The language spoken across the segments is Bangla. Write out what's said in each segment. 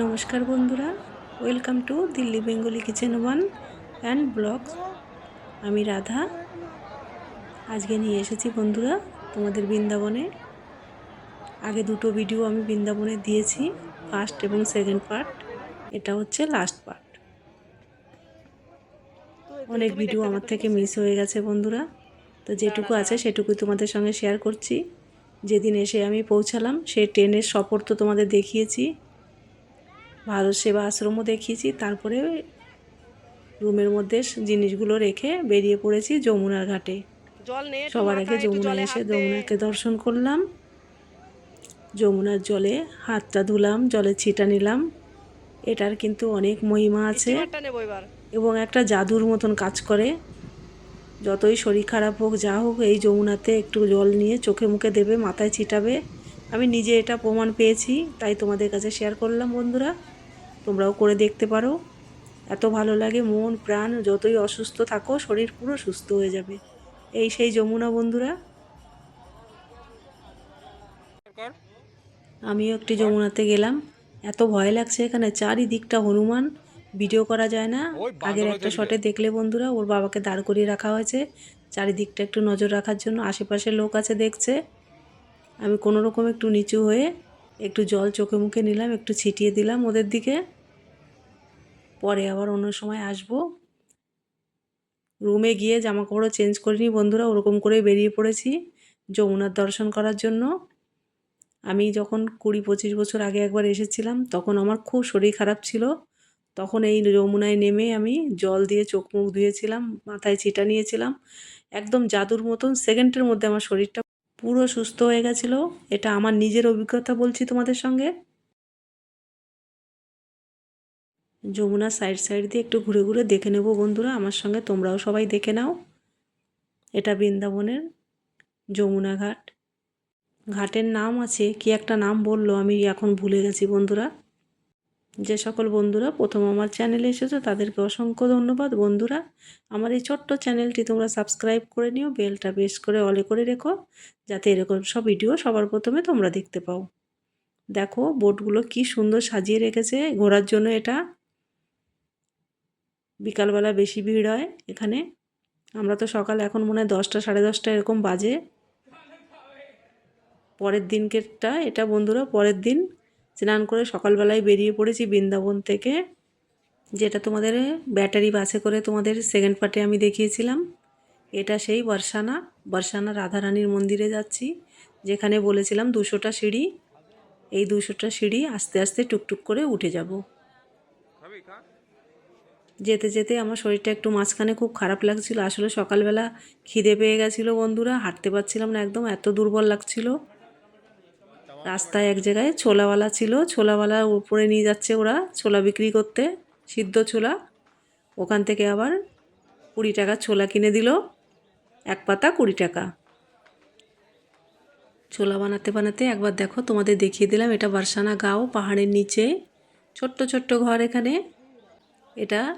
নমস্কার বন্ধুরা, welcome to Delhi Bengali kitchen one and blogs আমি রাধা। আজকে নিয়ে এসেছি বন্ধুরা তোমাদের বৃন্দাবনে। আগে দুটো ভিডিও আমি বৃন্দাবনে দিয়েছি ফার্স্ট এবং সেকেন্ড পার্ট এটা হচ্ছে লাস্ট পার্ট অনেক ভিডিও আমার থেকে মিস হয়ে গেছে বন্ধুরা। তো যেটুকু আছে সেটুকুই তোমাদের সঙ্গে শেয়ার করছি। যেদিন এসে আমি পৌঁছালাম সেই ট্রেনের সফর তো তোমাদের দেখিয়েছি। ভারত সেবা আশ্রমও দেখিয়েছি তারপরে রুমের মধ্যে জিনিসগুলো রেখে বেরিয়ে পড়েছি যমুনার ঘাটে। সবার আগে যমুনা এসে যমুনাকে দর্শন করলাম। যমুনার জলে হাতটা ধুলাম জলে ছিটা নিলাম। এটার কিন্তু অনেক মহিমা আছে এবং একটা জাদুর মতন কাজ করে। যতই শরীর খারাপ হোক যা হোক এই যমুনাতে একটু জল নিয়ে চোখে মুখে দেবে মাথায় ছিটাবে। আমি নিজে এটা প্রমাণ পেয়েছি তাই তোমাদের কাছে শেয়ার করলাম বন্ধুরা। তোমরাও করে দেখতে পারো। এত ভালো লাগে মন প্রাণ যতই অসুস্থ থাকো শরীর পুরো সুস্থ হয়ে যাবে। এই সেই যমুনা বন্ধুরা। আমিও একটি যমুনাতে গেলাম। এত ভয় লাগছে এখানে চারিদিকটা হনুমান। ভিডিও করা যায় না। আগের একটা শটে দেখলে বন্ধুরা ওর বাবাকে দাঁড় করিয়ে রাখা হয়েছে। চারিদিকটা একটু নজর রাখার জন্য আশেপাশে লোক আছে দেখছে। আমি কোনো রকম একটু নিচু হয়ে একটু জল চোখে মুখে নিলাম, একটু ছিটিয়ে দিলাম ওদের দিকে। পরে আবার অন্য সময় আসব। রুমে গিয়ে জামা কাপড়ও চেঞ্জ করিনি বন্ধুরা, ওরকম করে বেরিয়ে পড়েছি যমুনার দর্শন করার জন্য। আমি যখন কুড়ি পঁচিশ বছর আগে একবার এসেছিলাম, তখন আমার খুব শরীর খারাপ ছিল। তখন এই যমুনায় নেমে আমি জল দিয়ে চোখ মুখ ধুয়েছিলাম, মাথায় ছিটা নিয়েছিলাম। একদম জাদুর মতন সেকেন্ডের মধ্যে আমার শরীরটা পুরো সুস্থ হয়ে গেছিল। এটা আমার নিজের অভিজ্ঞতা বলছি তোমাদের সঙ্গে। যমুনা সাইড সাইড দিয়ে একটু ঘুরে ঘুরে দেখে নেব বন্ধুরা, আমার সঙ্গে তোমরাও সবাই দেখে নাও। এটা বৃন্দাবনের যমুনা ঘাট। ঘাটের নাম আছে, কি একটা নাম বলল আমি এখন ভুলে গেছি বন্ধুরা। যে সকল বন্ধুরা প্রথম আমার চ্যানেলে এসেছ, তাদেরকে অসংখ্য ধন্যবাদ। বন্ধুরা, আমার এই ছোট্ট চ্যানেলটি তোমরা সাবস্ক্রাইব করে নিও, বেলটা বেশ করে অলে করে রেখো, যাতে এরকম সব ভিডিও সবার প্রথমে তোমরা দেখতে পাও। দেখো, বোটগুলো কি সুন্দর সাজিয়ে রেখেছে, ঘোরার জন্য এটা। বিকালবেলা বেশি ভিড় হয় এখানে। আমরা তো সকাল, এখন মনে হয় দশটা, সাড়ে দশটা এরকম বাজে। পরের দিনকেরটা, এটা বন্ধুরা, পরের দিন স্নান করে সকালবেলায় বেরিয়ে পড়েছি বৃন্দাবন থেকে, যেটা তোমাদের ব্যাটারি বাসে করে তোমাদের সেকেন্ড পার্টে আমি দেখিয়েছিলাম। এটা সেই বর্ষানা বর্ষানা রাধারানীর মন্দিরে যাচ্ছি, যেখানে বলেছিলাম দুশোটা সিঁড়ি, এই দুশোটা সিঁড়ি আস্তে আস্তে টুকটুক করে উঠে যাব। যেতে যেতে আমার শরীরটা একটু মাঝখানে খুব খারাপ লাগছিল, আসলে সকালবেলা খিদে পেয়ে গেছিল বন্ধুরা, হাঁটতে পারছিলাম না, একদম এত দুর্বল লাগছিল। রাস্তায় এক জায়গায় ছোলাওয়ালা ছিল। ছোলাওয়ালা উপরে নিয়ে যাচ্ছে ওরা ছোলা বিক্রি করতে। সিদ্ধ ছোলা। ওখান থেকে আবার কুড়ি টাকা ছোলা কিনে দিল। এক পাতা কুড়ি টাকা। ছোলা বানাতে বানাতে একবার দেখো তোমাদের দেখিয়ে দিলাম। এটা বারসানা গাঁও, পাহাড়ের নিচে। ছোট্ট ছোট্ট ঘর এখানে। এটা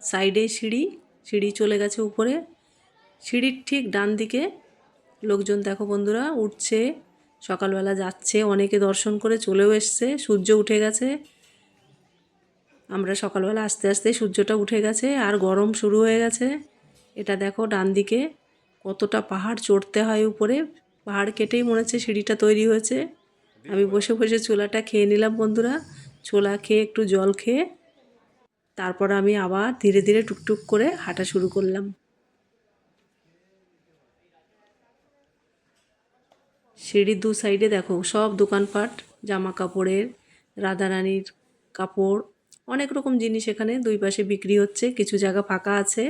সাইডে সিঁড়ি। সিঁড়ি চলে গেছে উপরে। সিঁড়ির ঠিক ডান দিকে। লোকজন দেখো বন্ধুরা উঠছে। সকালবেলা যাচ্ছে, অনেকে দর্শন করে চলেও এসছে, সূর্য উঠে গেছে। আমরা সকালবেলা আস্তে আস্তে সূর্যটা উঠে গেছে আর গরম শুরু হয়ে গেছে। এটা দেখো ডান দিকে, কতটা পাহাড় চড়তে হয় উপরে। পাহাড় কেটেই মনে হচ্ছে সিঁড়িটা তৈরি হয়েছে। আমি বসে বসে ছোলাটা খেয়ে নিলাম বন্ধুরা। ছোলা খেয়ে একটু জল খেয়ে, তারপর আমি আবার ধীরে ধীরে টুকটুক করে হাঁটা শুরু করলাম। সিঁড়ির দু সাইডে দেখো সব দোকানপাট জামা কাপড়ের রাধারানীর কাপড়, অনেক রকম জিনিস এখানে। দুই পাশে বিক্রি হচ্ছে, কিছু জায়গা ফাঁকা আছে।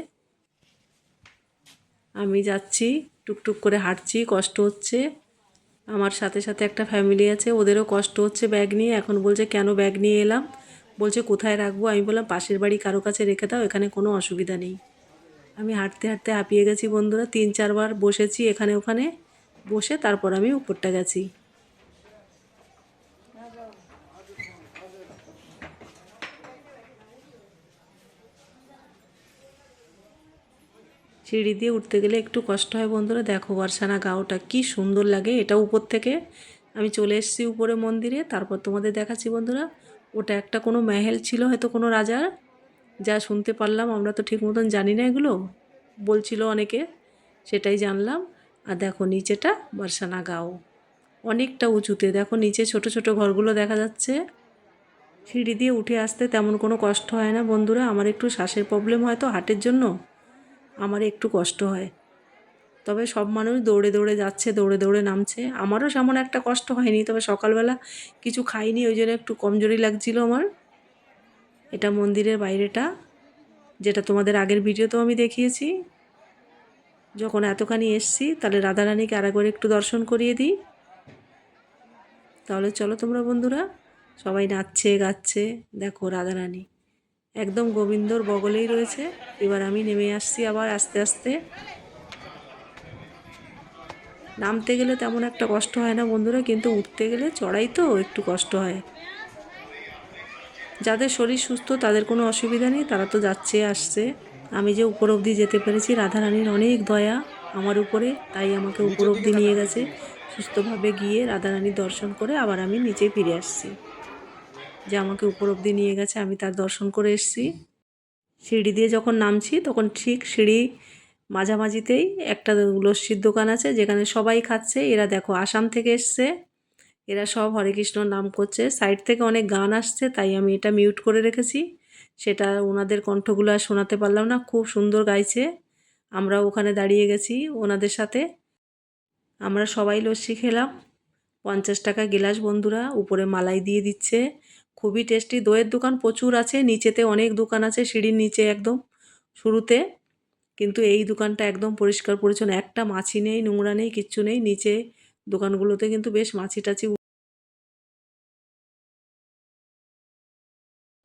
আমি যাচ্ছি, টুকটুক করে হাঁটছি, কষ্ট হচ্ছে। আমার সাথে সাথে একটা ফ্যামিলি আছে, ওদেরও কষ্ট হচ্ছে ব্যাগ নিয়ে। এখন বলছে, কেন ব্যাগ নিয়ে এলাম? বলছে, কোথায় রাখব? আমি বললাম, পাশের বাড়ি কারও কাছে রেখে দাও, এখানে কোনো অসুবিধা নেই। আমি হাঁটতে হাঁটতে হাঁপিয়ে গেছি বন্ধুরা, তিন চারবার বসেছি এখানে ওখানে। বসে তারপর আমি উপরটা গেছি সিঁড়ি দিয়ে উঠতে গেলে একটু কষ্ট হয় বন্ধুরা। দেখো বর্ষানা গাওটা কি সুন্দর লাগে এটা উপর থেকে। আমি চলে এসেছি উপরে মন্দিরে, তারপর তোমাদের দেখাচ্ছি বন্ধুরা। ওটা একটা কোনো মেহেল ছিল হয়তো কোনো রাজার, যা শুনতে পারলাম, আমরা তো ঠিক মতন জানি না এগুলো, বলছিল অনেকে, সেটাই জানলাম। আর দেখো নিচেটা বর্ষানা গাঁও। অনেকটা উঁচুতে। দেখো নিচে ছোট ছোট ঘরগুলো দেখা যাচ্ছে। সিঁড়ি দিয়ে উঠে আসতে তেমন কোনো কষ্ট হয় না বন্ধুরা। আমার একটু শ্বাসের প্রবলেম হয় তো হার্টের জন্য। আমার একটু কষ্ট হয়। তবে সব মানুষ দৌড়ে দৌড়ে যাচ্ছে, দৌড়ে দৌড়ে নামছে। আমারও সেমন একটা কষ্ট হয়নি। তবে সকালবেলা কিছু খাইনি, ওই জন্য একটু কমজোরি লাগছিল আমার। এটা মন্দিরের বাইরেটা, যেটা তোমাদের আগের ভিডিওতেও আমি দেখিয়েছি। যখন এতখানি এসছি, তাহলে রাধারানীকে আরেকবার একটু দর্শন করিয়ে দিই। তাহলে চলো তোমরা বন্ধুরা, সবাই নাচছে, গাচ্ছে। দেখো রাধারানী, একদম গোবিন্দর বগলেই রয়েছে। এবার আমি নেমে আসছি আবার আস্তে আস্তে। নামতে গেলে তেমন একটা কষ্ট হয় না বন্ধুরা, কিন্তু উঠতে গেলে চড়াই তো একটু কষ্ট হয়। যাদের শরীর সুস্থ, তাদের কোনো অসুবিধা নেই, তারা তো যাচ্ছে, আসছে। আমি যে উপর অবধি যেতে পেরেছি রাধারানীর অনেক দয়া আমার উপরে তাই আমাকে উপর অবধি নিয়ে গেছে। সুস্থভাবে গিয়ে রাধারানীর দর্শন করে আবার আমি নিচে ফিরে আসছি। যে আমাকে উপর অবধি নিয়ে গেছে আমি তার দর্শন করে এসেছি। সিঁড়ি দিয়ে যখন নামছি তখন ঠিক সিঁড়ি মাঝামাঝিতেই একটা লস্যির দোকান আছে যেখানে সবাই খাচ্ছে। এরা দেখো আসাম থেকে এসছে। এরা সব হরে কৃষ্ণর নাম করছে। সাইড থেকে অনেক গান আসছে তাই আমি এটা মিউট করে রেখেছি। সেটা ওনাদের কণ্ঠগুলো আর শোনাতে পারলাম না। খুব সুন্দর গাইছে। আমরা ওখানে দাঁড়িয়ে গেছি ওনাদের সাথে। আমরা সবাই লস্যি খেলাম। পঞ্চাশ টাকা গেলাস বন্ধুরা উপরে মালাই দিয়ে দিচ্ছে। খুবই টেস্টি। দইয়ের দোকান প্রচুর আছে। নিচেতে অনেক দোকান আছে, সিঁড়ির নিচে একদম শুরুতে। কিন্তু এই দোকানটা একদম পরিষ্কার পরিচ্ছন্ন। একটা মাছি নেই, নোংরা নেই, কিচ্ছু নেই। নিচে দোকানগুলোতে কিন্তু বেশ মাছি টাছি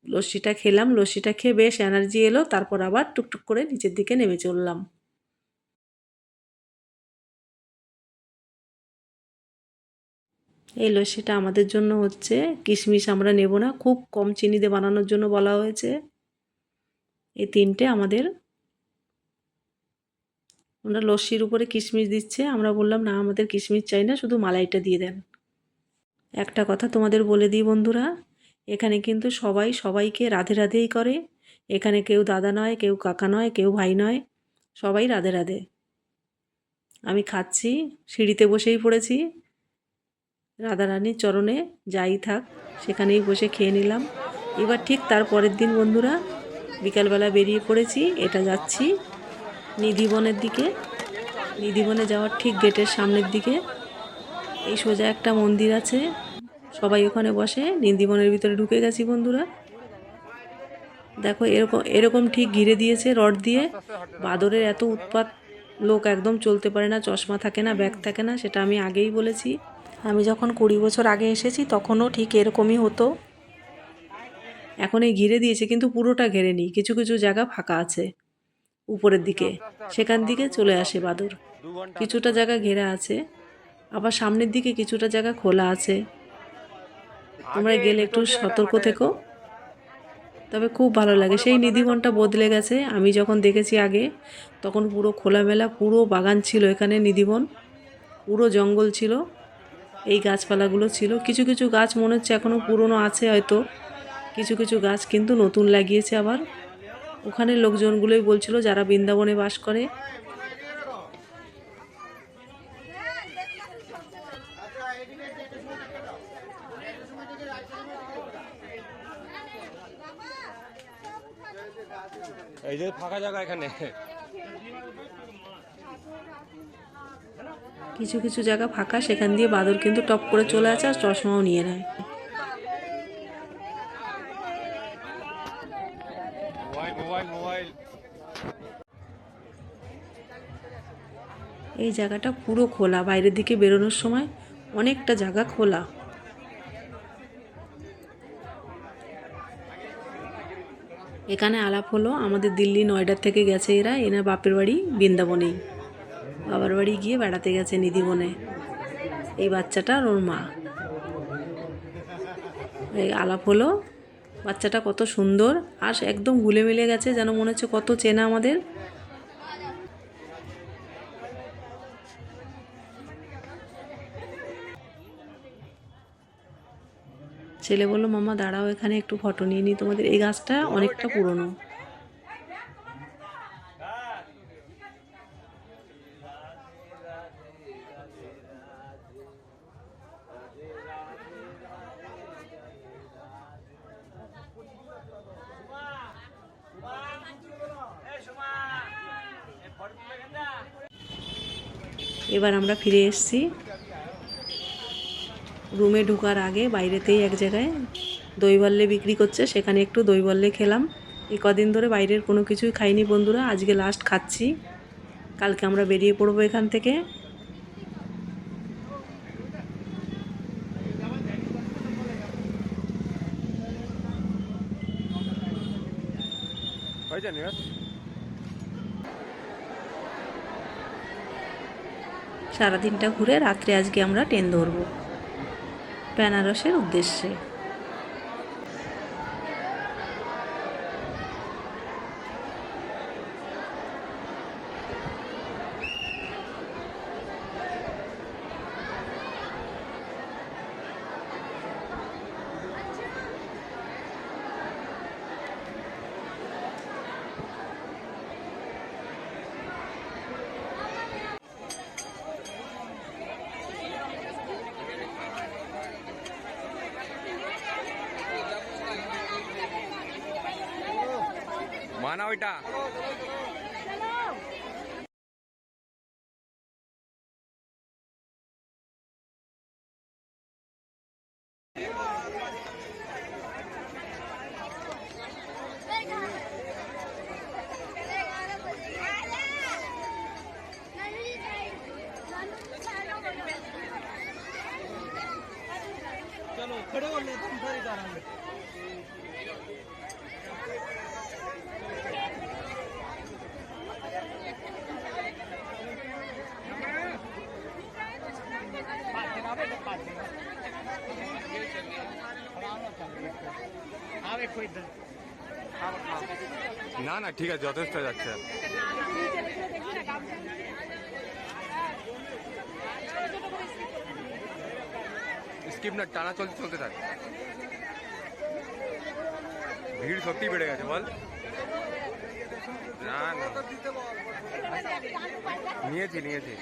লস্যিটা খেলাম, লস্যিটা খেয়ে বেশ এনার্জি এলো, তারপর আবার টুকটুক করে নিচের দিকে নেমে চললাম। এই লস্যিটা আমাদের জন্য হচ্ছে, কিশমিশ আমরা নেব না, খুব কম চিনি দিয়ে বানানোর জন্য বলা হয়েছে। এই তিনটে আমাদের, ওনারা লস্যির উপরে কিশমিশ দিচ্ছে, আমরা বললাম, না, আমাদের কিশমিশ চাই না, শুধু মালাইটা দিয়ে দেন। একটা কথা তোমাদের বলে দিই বন্ধুরা এখানে কিন্তু সবাই সবাইকে রাধে রাধেই করে। এখানে কেউ দাদা নয়, কেউ কাকা নয়, কেউ ভাই নয়, সবাই রাধে রাধে। আমি খাচ্ছি, সিঁড়িতে বসেই পড়েছি। রাধারানীর চরণে যাই থাক, সেখানেই বসে খেয়ে নিলাম। এবার ঠিক তার পরের দিন, বন্ধুরা, বিকালবেলা বেরিয়ে পড়েছি, এটা যাচ্ছি নিধিবনের দিকে। নিধিবনে যাওয়ার ঠিক গেটের সামনের দিকে। এই সোজা একটা মন্দির আছে। সবাই ওখানে বসে নিধিবনের ভিতরে ঢুকে গেছি বন্ধুরা। দেখো, এরকম এরকম ঠিক ঘিরে দিয়েছে, রড দিয়ে। বাদরের এত উৎপাত, লোক একদম চলতে পারে না, চশমা থাকে না, ব্যাগ থাকে না, সেটা আমি আগেই বলেছি। আমি যখন কুড়ি বছর আগে এসেছি, তখনও ঠিক এরকমই হতো। এখন এই ঘিরে দিয়েছে, কিন্তু পুরোটা ঘেরেনি কিছু কিছু জায়গা ফাঁকা আছে, উপরের দিকে। সেখান দিকে চলে আসে বাদর। কিছুটা জায়গা ঘেরা আছে, আবার সামনের দিকে কিছুটা জায়গা খোলা আছে। তোমরা গেলে একটু সতর্ক থেকো। তবে খুব ভালো লাগে। সেই নিধিবনটা বদলে গেছে। আমি যখন দেখেছি আগে তখন পুরো খোলামেলা পুরো বাগান ছিল এখানে নিধিবন। পুরো জঙ্গল ছিল। এই গাছপালাগুলো ছিল। কিছু কিছু গাছ মনে হচ্ছে এখনও পুরনো আছে হয়তো। কিছু কিছু গাছ কিন্তু নতুন লাগিয়েছে আবার। ওখানে লোকজনগুলোই বলছিল যারা বৃন্দাবনে বাস করে এই যে ফাঁকা জায়গা এখানে। কিছু কিছু জায়গা ফাঁকা সেখান দিয়ে বাদর কিন্তু টপ করে চলে আসে আর চশমাও নিয়ে নেয়। এই জায়গাটা পুরো খোলা বাইরের দিকে বেরোনোর সময় অনেকটা জায়গা খোলা। এখানে আলাপ হলো, আমাদের দিল্লি নয়ডার থেকে গেছে এরা, এনার বাপের বাড়ি বৃন্দাবনেই। বাবার বাড়ি গিয়ে বেড়াতে গেছে নিধিবনে। এই বাচ্চাটা ওর মা। এই আলাপ হলো, বাচ্চাটা কত সুন্দর, আর একদম ভুলে মিলে গেছে, যেন মনে হচ্ছে কত চেনা আমাদের। ছেলে বলল, মামা, দাঁড়াও, এখানে একটু ফটো নিয়ে নিই। তোমাদের এই গাছটা অনেকটা পুরনো। এবার আমরা ফিরে এসেছি। রুমে ঢোকার আগে বাইরেতেই এক জায়গায় দইবল্লে বিক্রি করছে সেখানে একটু দইবল্লে খেলাম। এই কদিন ধরে বাইরের কোনো কিছুই খাইনি বন্ধুরা আজকে লাস্ট খাচ্ছি। কালকে আমরা বেরিয়ে পড়ব এখান থেকে। সারাদিনটা ঘুরে রাত্রে আজকে আমরা ট্রেন ধরবো। বেনারসের উদ্দেশ্যে। মানা ওইটা चलो खड़े हो ले तुम सारी करेंगे না না ঠিক আছে, যথেষ্ট যাচ্ছে। স্কিপ না, টানা চলতে চলতে থাক। ভিড় সত্যি বেড়ে গেছে, বল। না না। নিয়েছি নিয়েছি।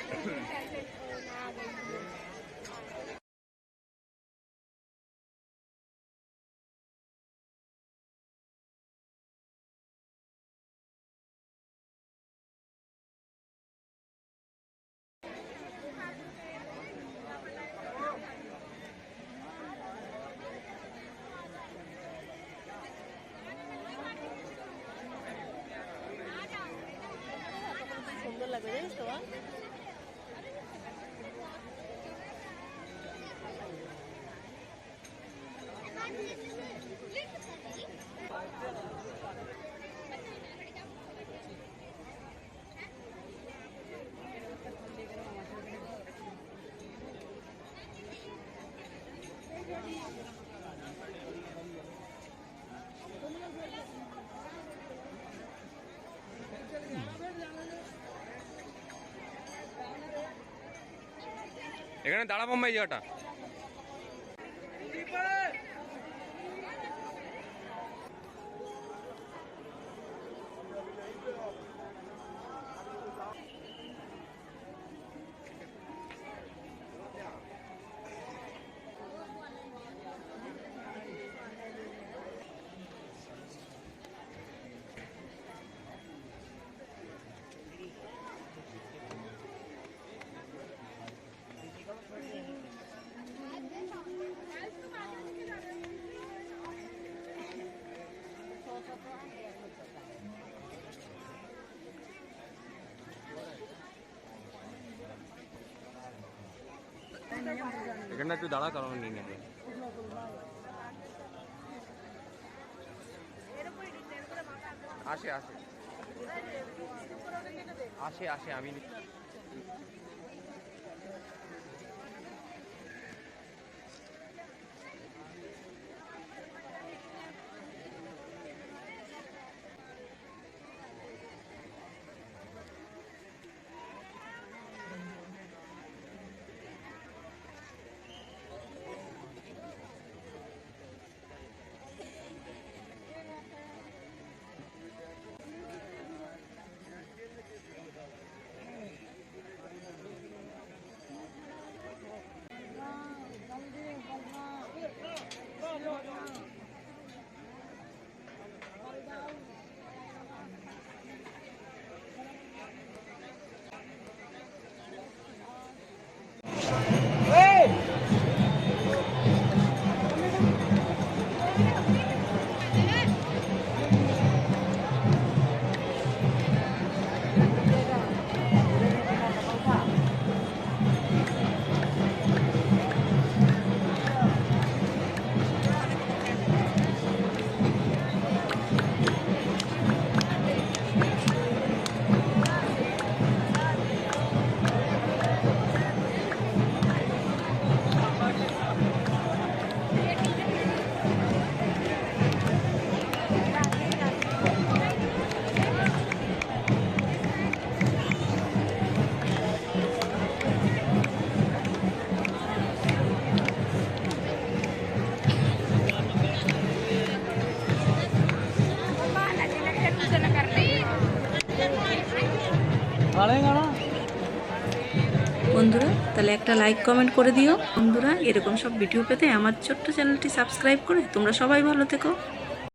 সুন্দর লাগবে জানিস তো মা? এখানে দাঁড়া বোম্বাই জায়গাটা। এখানটা একটু দাঁড়া কারণ নিয়ে নেবে। আসে আসে। আসে আসে আমি একটা লাইক কমেন্ট করে দিও। বন্ধুরা, এরকম সব ভিডিও পেতে আমার ছোট্ট চ্যানেলটি সাবস্ক্রাইব করে তোমরা সবাই ভালো থেকো।